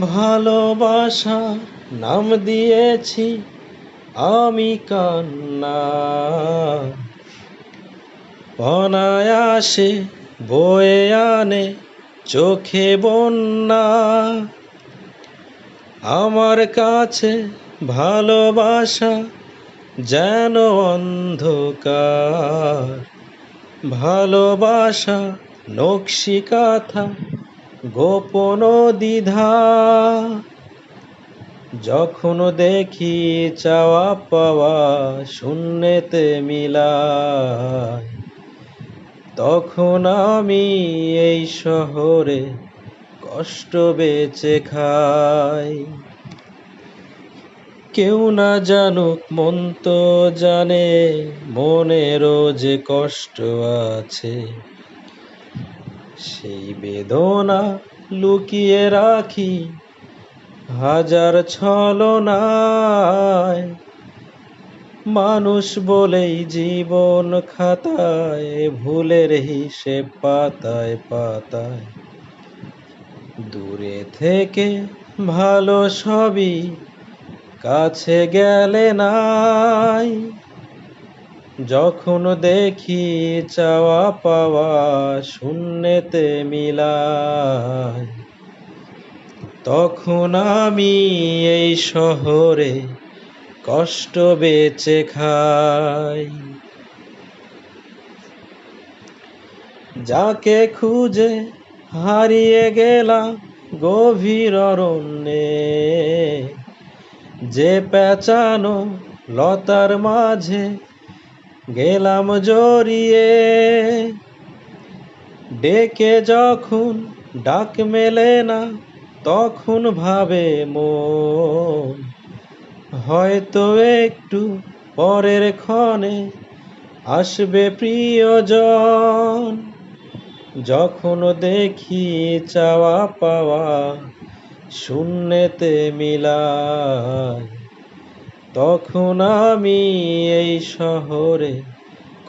ভালোবাসা নাম দিয়েছি আমি কান্না। অনায়াসে বয়ে আনে চোখে বন্যা। আমার কাছে ভালোবাসা যেন অন্ধকার। ভালোবাসা নকশি কাথা গোপন দ্বিধা। যখন দেখি চাওয়া পাওয়া শূন্যতে মিলায়, তখন আমি এই শহরে কষ্ট বেচে খাই। কেউ না জানুক, মন তো জানে, মনেরও যে কষ্ট আছে। সেই বেদনা লুকিয়ে রাখি হাজার ছলনায়। মানুষ বলেই জীবন খাতায়, ভুলের হিসেব পাতায় পাতায়। দূরে থেকে ভালো সবই, কাছে গেলে নাই। যখন দেখি চাওয়া পাওয়া শূন্যতে মিলায়, তখন আমি এই শহরে কষ্ট বেচে খাই। যাকে খুঁজে হারিয়ে গেলাম গভীর অরণ্যে, যে পেঁচানো লতার মাঝে গেলাম জড়িয়ে। ডেকে যখন ডাক মেলে না, তখন ভাবে মন। হয়তো একটু পরের ক্ষণে আসবে প্রিয়জন। যখন দেখি চাওয়া পাওয়া শূন্যতে মিলায়। তখন আমি এই শহরে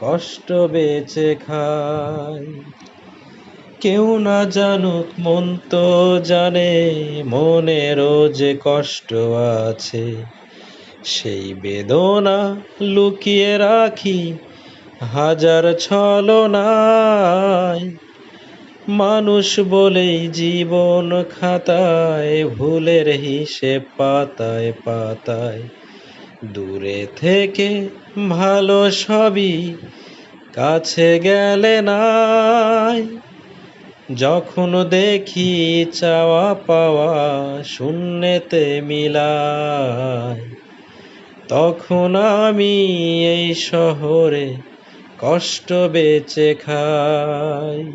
কষ্ট বেচে খাই। কেউ না জানুক, মন তো জানে মনেরও যে কষ্ট আছে। সেই বেদনা লুকিয়ে রাখি হাজার ছলনায়। মানুষ বলেই জীবন খাতায়, ভুলের হিসেব পাতায় পাতায়। দূরে থেকে ভালো সবই কাছে গেলে নাই। যখন দেখি চাওয়া পাওয়া শূন্যতে মিলায়, তখন আমি এই শহরে কষ্ট বেচে খাই।